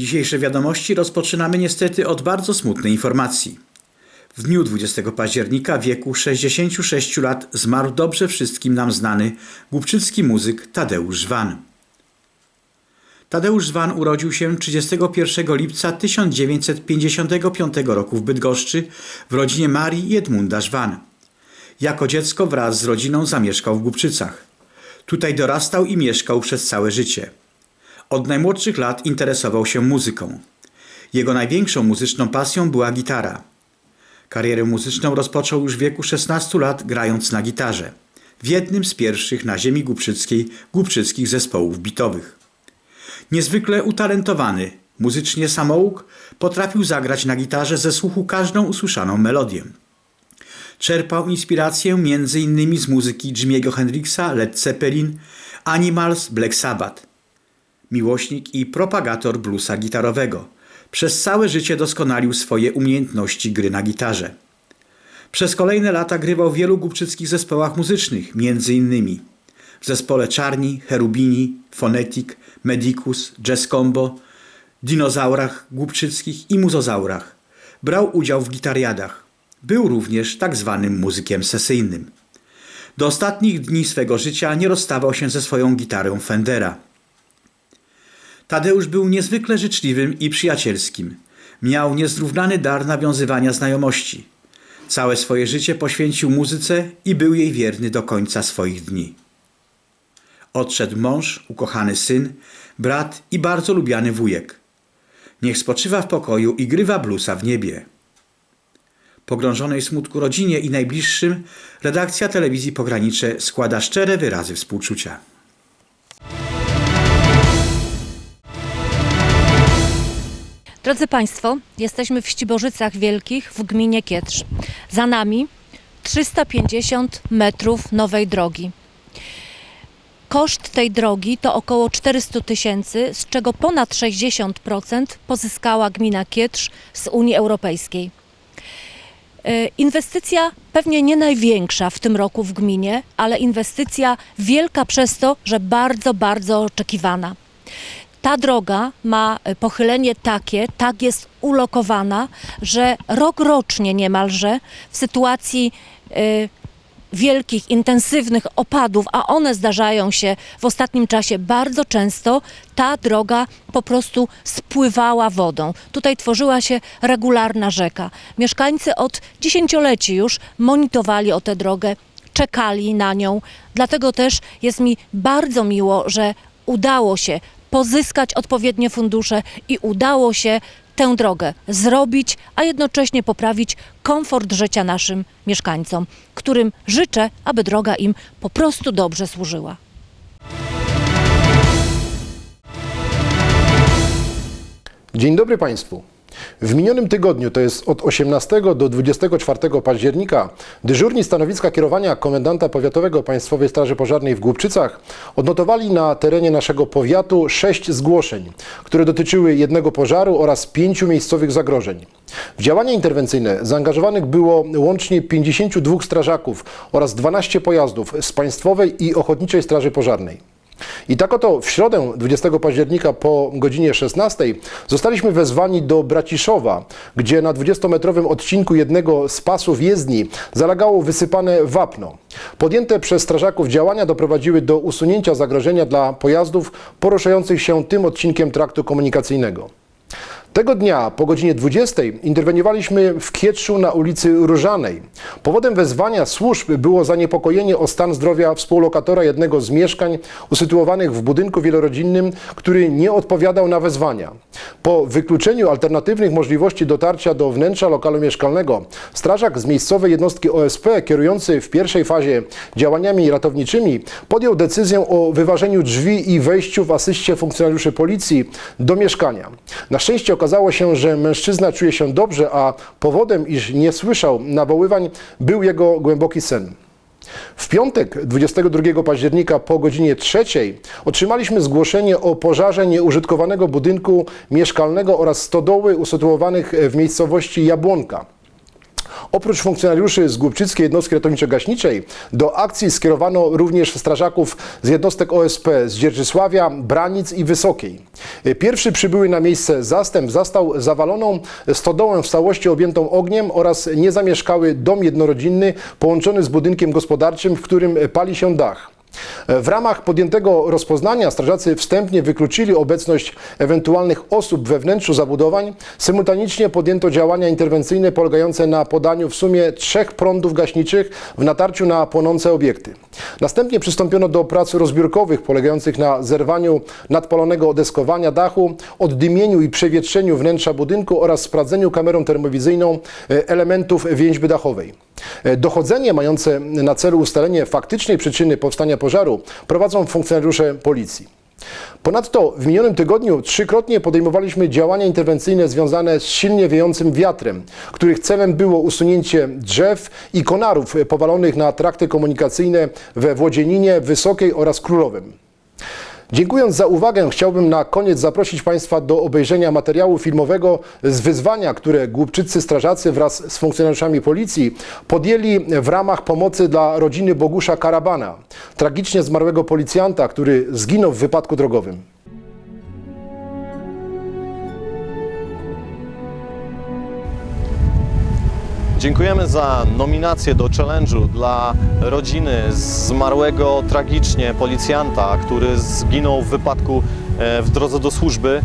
Dzisiejsze wiadomości rozpoczynamy niestety od bardzo smutnej informacji. W dniu 20 października wieku 66 lat zmarł dobrze wszystkim nam znany głubczycki muzyk Tadeusz Żwan. Tadeusz Żwan urodził się 31 lipca 1955 roku w Bydgoszczy w rodzinie Marii i Edmunda Żwan. Jako dziecko wraz z rodziną zamieszkał w Głubczycach. Tutaj dorastał i mieszkał przez całe życie. Od najmłodszych lat interesował się muzyką. Jego największą muzyczną pasją była gitara. Karierę muzyczną rozpoczął już w wieku 16 lat grając na gitarze w jednym z pierwszych na ziemi głubczyckiej głubczyckich zespołów bitowych. Niezwykle utalentowany, muzycznie samouk potrafił zagrać na gitarze ze słuchu każdą usłyszaną melodię. Czerpał inspirację m.in. z muzyki Jimmy'ego Hendrixa, Led Zeppelin, Animals, Black Sabbath. Miłośnik i propagator bluesa gitarowego. Przez całe życie doskonalił swoje umiejętności gry na gitarze. Przez kolejne lata grywał w wielu głubczyckich zespołach muzycznych, m.in. w zespole Czarni, Cherubini, Phonetic, Medicus, Jazz Combo, Dinozaurach głubczyckich i Muzozaurach. Brał udział w gitariadach. Był również tak zwanym muzykiem sesyjnym. Do ostatnich dni swego życia nie rozstawał się ze swoją gitarą Fendera. Tadeusz był niezwykle życzliwym i przyjacielskim. Miał niezrównany dar nawiązywania znajomości. Całe swoje życie poświęcił muzyce i był jej wierny do końca swoich dni. Odszedł mąż, ukochany syn, brat i bardzo lubiany wujek. Niech spoczywa w pokoju i grywa bluesa w niebie. Pogrążonej smutku rodzinie i najbliższym, redakcja telewizji Pogranicze składa szczere wyrazy współczucia. Drodzy Państwo, jesteśmy w Ściborzycach Wielkich w gminie Kietrz. Za nami 350 metrów nowej drogi. Koszt tej drogi to około 400 tysięcy, z czego ponad 60% pozyskała gmina Kietrz z Unii Europejskiej. E, Inwestycja pewnie nie największa w tym roku w gminie, ale inwestycja wielka przez to, że bardzo, bardzo oczekiwana. Ta droga ma e, pochylenie takie, tak jest ulokowana, że rok rocznie niemalże w sytuacji e, wielkich, intensywnych opadów, a one zdarzają się w ostatnim czasie bardzo często, ta droga po prostu spływała wodą. Tutaj tworzyła się regularna rzeka. Mieszkańcy od dziesięcioleci już monitorowali o tę drogę, czekali na nią. Dlatego też jest mi bardzo miło, że udało się pozyskać odpowiednie fundusze i udało się tę drogę zrobić, a jednocześnie poprawić komfort życia naszym mieszkańcom, którym życzę, aby droga im po prostu dobrze służyła. Dzień dobry Państwu. W minionym tygodniu, to jest od 18 do 24 października, dyżurni stanowiska kierowania komendanta powiatowego Państwowej Straży Pożarnej w Głubczycach odnotowali na terenie naszego powiatu sześć zgłoszeń, które dotyczyły jednego pożaru oraz pięciu miejscowych zagrożeń. W działania interwencyjne zaangażowanych było łącznie 52 strażaków oraz 12 pojazdów z Państwowej i Ochotniczej Straży Pożarnej. I tak oto w środę 20 października po godzinie 16 zostaliśmy wezwani do Braciszowa, gdzie na 20-metrowym odcinku jednego z pasów jezdni zalegało wysypane wapno. Podjęte przez strażaków działania doprowadziły do usunięcia zagrożenia dla pojazdów poruszających się tym odcinkiem traktu komunikacyjnego. Tego dnia po godzinie 20 interweniowaliśmy w Kietrzu na ulicy Różanej. Powodem wezwania służb było zaniepokojenie o stan zdrowia współlokatora jednego z mieszkań usytuowanych w budynku wielorodzinnym, który nie odpowiadał na wezwania. Po wykluczeniu alternatywnych możliwości dotarcia do wnętrza lokalu mieszkalnego, strażak z miejscowej jednostki OSP kierujący w pierwszej fazie działaniami ratowniczymi podjął decyzję o wyważeniu drzwi i wejściu w asyście funkcjonariuszy policji do mieszkania. Na szczęście okazało się, że mężczyzna czuje się dobrze, a powodem, iż nie słyszał nawoływań, był jego głęboki sen. W piątek 22 października po godzinie 3 otrzymaliśmy zgłoszenie o pożarze nieużytkowanego budynku mieszkalnego oraz stodoły usytuowanych w miejscowości Jabłonka. Oprócz funkcjonariuszy z Głubczyckiej Jednostki Ratowniczo-Gaśniczej do akcji skierowano również strażaków z jednostek OSP z Dzierżysławia, Branic i Wysokiej. Pierwszy przybyły na miejsce zastęp zastał zawaloną stodołę w całości objętą ogniem oraz niezamieszkały dom jednorodzinny połączony z budynkiem gospodarczym, w którym pali się dach. W ramach podjętego rozpoznania strażacy wstępnie wykluczyli obecność ewentualnych osób we wnętrzu zabudowań. Symultanicznie podjęto działania interwencyjne polegające na podaniu w sumie trzech prądów gaśniczych w natarciu na płonące obiekty. Następnie przystąpiono do prac rozbiórkowych polegających na zerwaniu nadpalonego deskowania dachu, oddymieniu i przewietrzeniu wnętrza budynku oraz sprawdzeniu kamerą termowizyjną e, elementów więźby dachowej. E, Dochodzenie mające na celu ustalenie faktycznej przyczyny powstania pożaru prowadzą funkcjonariusze policji. Ponadto w minionym tygodniu trzykrotnie podejmowaliśmy działania interwencyjne związane z silnie wiejącym wiatrem, których celem było usunięcie drzew i konarów powalonych na trakty komunikacyjne we Włodzieninie, Wysokiej oraz Królowym. Dziękując za uwagę, chciałbym na koniec zaprosić Państwa do obejrzenia materiału filmowego z wyzwania, które głupczycy strażacy wraz z funkcjonariuszami policji podjęli w ramach pomocy dla rodziny Bogusza Karabana, tragicznie zmarłego policjanta, który zginął w wypadku drogowym. Dziękujemy za nominację do challenge'u dla rodziny zmarłego tragicznie policjanta, który zginął w wypadku e, w drodze do służby.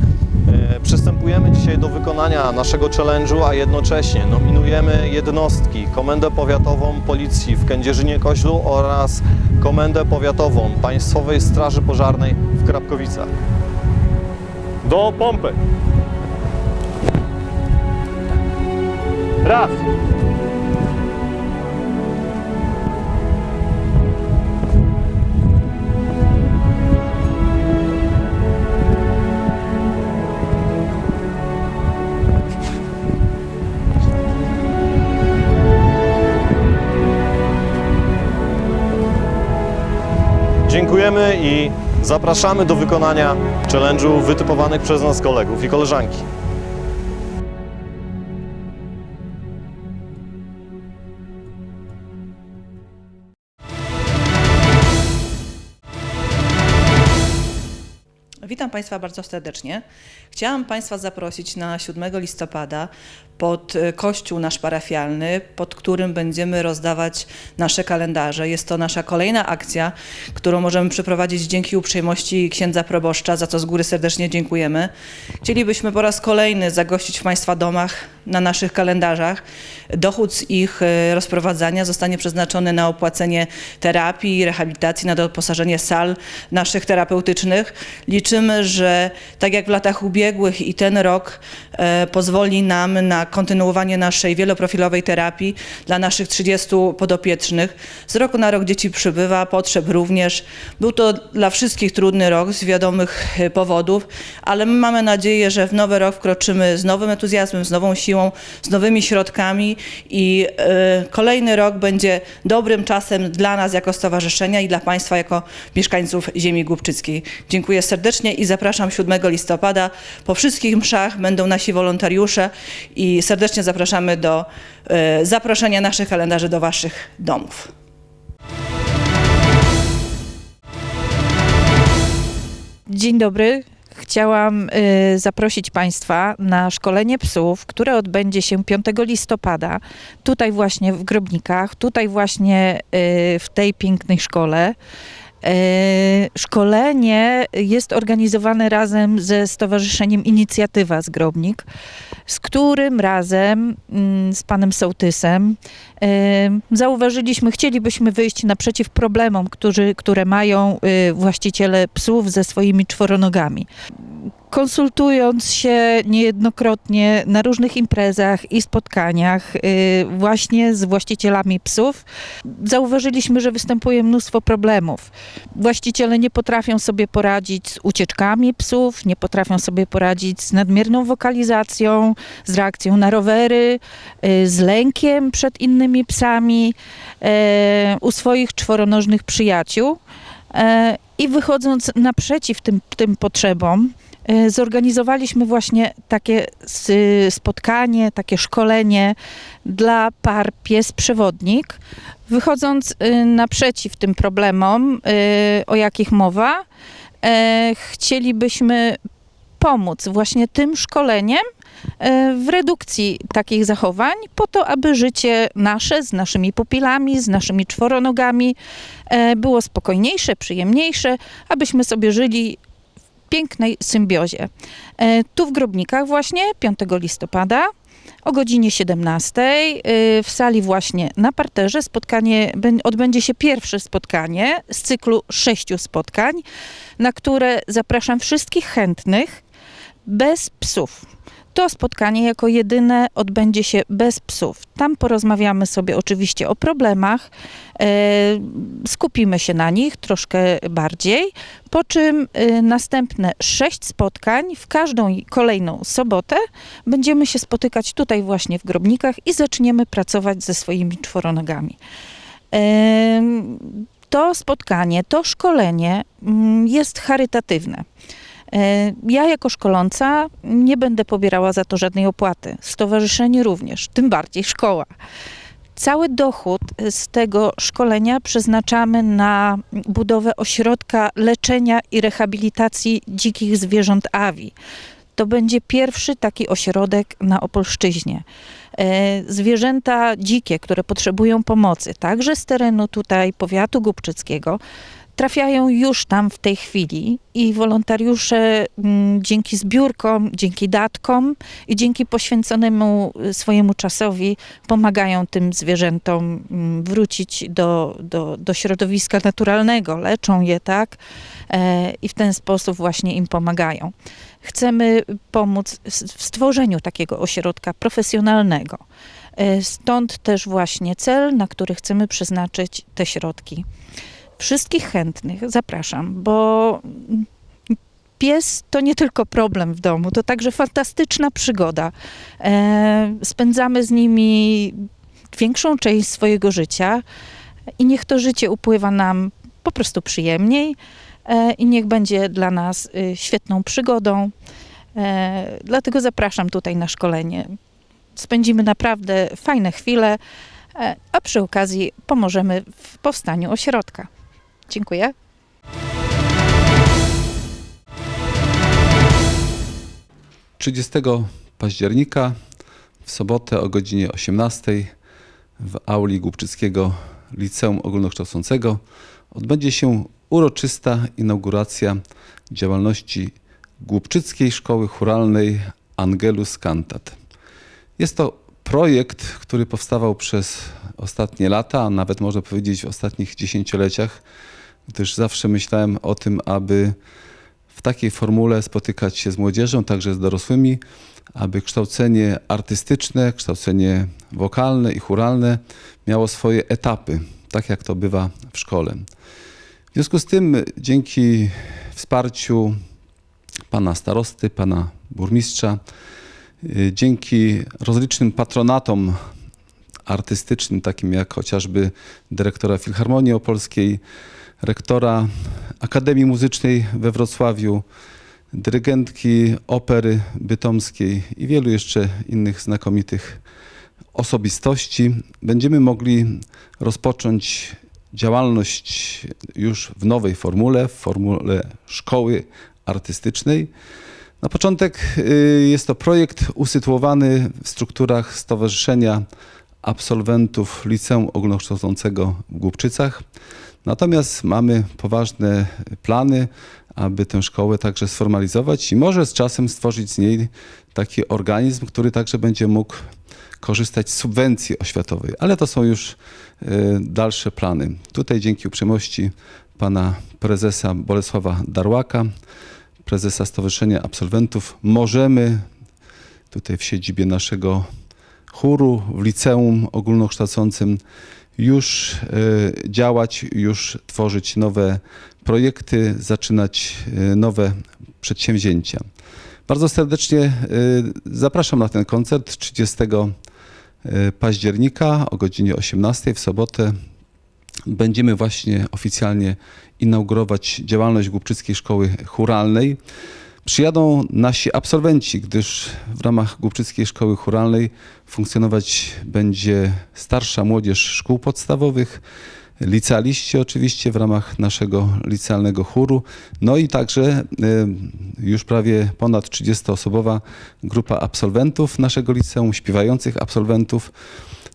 E, Przystępujemy dzisiaj do wykonania naszego challenge'u, a jednocześnie nominujemy jednostki Komendę Powiatową Policji w Kędzierzynie-Koźlu oraz Komendę Powiatową Państwowej Straży Pożarnej w Krapkowicach. Do pompy! Raz! Dziękujemy i zapraszamy do wykonania challenge'u wytypowanych przez nas kolegów i koleżanki. Witam Państwa bardzo serdecznie. Chciałam Państwa zaprosić na 7 listopada pod e, kościół nasz parafialny, pod którym będziemy rozdawać nasze kalendarze. Jest to nasza kolejna akcja, którą możemy przeprowadzić dzięki uprzejmości księdza proboszcza, za co z góry serdecznie dziękujemy. Chcielibyśmy po raz kolejny zagościć w Państwa domach na naszych kalendarzach. Dochód z ich e, rozprowadzania zostanie przeznaczony na opłacenie terapii, rehabilitacji, na doposażenie sal naszych terapeutycznych. Liczymy, że tak jak w latach ubiegłych i ten rok e, pozwoli nam na kontynuowanie naszej wieloprofilowej terapii dla naszych 30 podopiecznych. Z roku na rok dzieci przybywa, potrzeb również. Był to dla wszystkich trudny rok z wiadomych e, powodów, ale my mamy nadzieję, że w nowy rok wkroczymy z nowym entuzjazmem, z nową siłą, z nowymi środkami i e, kolejny rok będzie dobrym czasem dla nas jako stowarzyszenia i dla Państwa jako mieszkańców ziemi głubczyckiej. Dziękuję serdecznie i zapraszam 7 listopada. Po wszystkich mszach będą nasi wolontariusze i serdecznie zapraszamy do e, zaproszenia naszych kalendarzy do Waszych domów. Dzień dobry. Chciałam y, zaprosić Państwa na szkolenie psów, które odbędzie się 5 listopada, tutaj właśnie w Grobnikach, tutaj właśnie y, w tej pięknej szkole. Y, Szkolenie jest organizowane razem ze Stowarzyszeniem Inicjatywa z Grobnik, z którym razem mm, z panem Sołtysem y, zauważyliśmy, chcielibyśmy wyjść naprzeciw problemom, którzy, które mają y, właściciele psów ze swoimi czworonogami konsultując się niejednokrotnie na różnych imprezach i spotkaniach y, właśnie z właścicielami psów, zauważyliśmy, że występuje mnóstwo problemów. Właściciele nie potrafią sobie poradzić z ucieczkami psów, nie potrafią sobie poradzić z nadmierną wokalizacją, z reakcją na rowery, y, z lękiem przed innymi psami e, u swoich czworonożnych przyjaciół. I wychodząc naprzeciw tym, tym potrzebom, zorganizowaliśmy właśnie takie s- spotkanie, takie szkolenie dla par pies-przewodnik. Wychodząc e, naprzeciw tym problemom, e, o jakich mowa, e, chcielibyśmy pomóc właśnie tym szkoleniem e, w redukcji takich zachowań, po to, aby życie nasze z naszymi pupilami, z naszymi czworonogami e, było spokojniejsze, przyjemniejsze, abyśmy sobie żyli pięknej symbiozie. E, Tu w Grobnikach właśnie 5 listopada o godzinie 17 e, w sali właśnie na parterze spotkanie, bę- odbędzie się pierwsze spotkanie z cyklu sześciu spotkań, na które zapraszam wszystkich chętnych bez psów. To spotkanie jako jedyne odbędzie się bez psów. Tam porozmawiamy sobie oczywiście o problemach, e, skupimy się na nich troszkę bardziej, po czym e, następne sześć spotkań w każdą kolejną sobotę będziemy się spotykać tutaj właśnie w Grobnikach i zaczniemy pracować ze swoimi czworonogami. Em, To spotkanie, to szkolenie mm, jest charytatywne. E, Ja jako szkoląca nie będę pobierała za to żadnej opłaty. Stowarzyszenie również, tym bardziej szkoła. Cały dochód z tego szkolenia przeznaczamy na budowę ośrodka leczenia i rehabilitacji dzikich zwierząt AWI. To będzie pierwszy taki ośrodek na Opolszczyźnie. E, Zwierzęta dzikie, które potrzebują pomocy, także z terenu tutaj powiatu głubczyckiego, trafiają już tam w tej chwili i wolontariusze mm, dzięki zbiórkom, dzięki datkom i dzięki poświęconemu y, swojemu czasowi pomagają tym zwierzętom mm, wrócić do, do, do środowiska naturalnego, leczą je, tak? E, I w ten sposób właśnie im pomagają. Chcemy pomóc w stworzeniu takiego ośrodka profesjonalnego. E, Stąd też właśnie cel, na który chcemy przeznaczyć te środki. Wszystkich chętnych zapraszam, bo pies to nie tylko problem w domu, to także fantastyczna przygoda. E, spędzamy z nimi większą część swojego życia i niech to życie upływa nam po prostu przyjemniej e, i niech będzie dla nas y, świetną przygodą. E, dlatego zapraszam tutaj na szkolenie. Spędzimy naprawdę fajne chwile, a przy okazji pomożemy w powstaniu ośrodka. Dziękuję. Trzydziestego października w sobotę o godzinie 18 w auli Głubczyckiego Liceum Ogólnokształcącego odbędzie się uroczysta inauguracja działalności Głubczyckiej Szkoły Churalnej Angelus Cantat. Jest to projekt, który powstawał przez ostatnie lata, a nawet można powiedzieć w ostatnich dziesięcioleciach, gdyż zawsze myślałem o tym, aby w takiej formule spotykać się z młodzieżą, także z dorosłymi, aby kształcenie artystyczne, kształcenie wokalne i churalne miało swoje etapy, tak jak to bywa w szkole. W związku z tym, dzięki wsparciu pana starosty, pana burmistrza, y, dzięki rozlicznym patronatom artystycznym, takim jak chociażby dyrektora Filharmonii Opolskiej, rektora Akademii Muzycznej we Wrocławiu, dyrygentki Opery Bytomskiej i wielu jeszcze innych znakomitych osobistości, będziemy mogli rozpocząć działalność już w nowej formule, w formule szkoły artystycznej. Na początek y, jest to projekt usytuowany w strukturach Stowarzyszenia Absolwentów Liceum Ogólnokształcącego w Głubczycach. Natomiast mamy poważne plany, aby tę szkołę także sformalizować i może z czasem stworzyć z niej taki organizm, który także będzie mógł korzystać z subwencji oświatowej, ale to są już y, dalsze plany. Tutaj dzięki uprzejmości pana prezesa Bolesława Darłaka, prezesa Stowarzyszenia Absolwentów, możemy tutaj w siedzibie naszego chóru, w liceum ogólnokształcącym już y, działać, już tworzyć nowe projekty, zaczynać y, nowe przedsięwzięcia. Bardzo serdecznie y, zapraszam na ten koncert 30 y, października o godzinie 18 w sobotę. Będziemy właśnie oficjalnie inaugurować działalność Głubczyckiej Szkoły Churalnej. Przyjadą nasi absolwenci, gdyż w ramach Głubczyckiej Szkoły Churalnej funkcjonować będzie starsza młodzież szkół podstawowych, licealiści oczywiście w ramach naszego licealnego chóru, no i także e, już prawie ponad 30-osobowa grupa absolwentów naszego liceum, śpiewających absolwentów.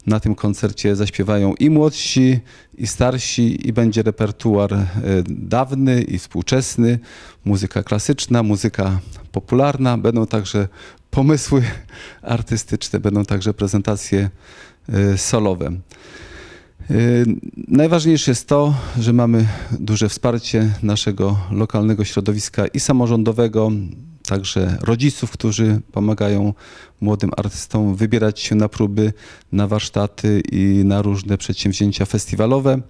Na tym koncercie zaśpiewają i młodsi, i starsi, i będzie repertuar e, dawny i współczesny, muzyka klasyczna, muzyka popularna. Będą także pomysły artystyczne, będą także prezentacje e, solowe. Yy, Najważniejsze jest to, że mamy duże wsparcie naszego lokalnego środowiska i samorządowego, także rodziców, którzy pomagają młodym artystom wybierać się na próby, na warsztaty i na różne przedsięwzięcia festiwalowe.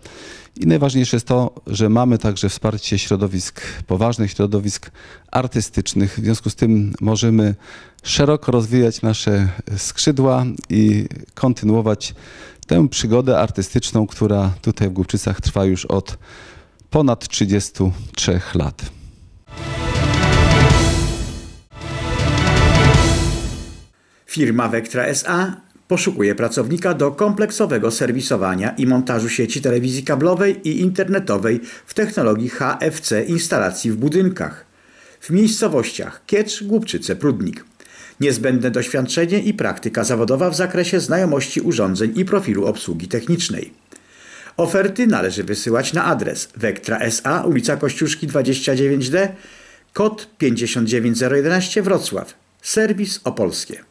I najważniejsze jest to, że mamy także wsparcie środowisk, poważnych środowisk artystycznych. W związku z tym możemy szeroko rozwijać nasze skrzydła i kontynuować tę przygodę artystyczną, która tutaj w Głubczycach trwa już od ponad 33 lat. Firma Vectra SA poszukuje pracownika do kompleksowego serwisowania i montażu sieci telewizji kablowej i internetowej w technologii HFC instalacji w budynkach. W miejscowościach Kiecz, Głubczyce, Prudnik. Niezbędne doświadczenie i praktyka zawodowa w zakresie znajomości urządzeń i profilu obsługi technicznej. Oferty należy wysyłać na adres Vectra SA, ulica Kościuszki 29D, kod 59011 Wrocław. Serwis Opolskie.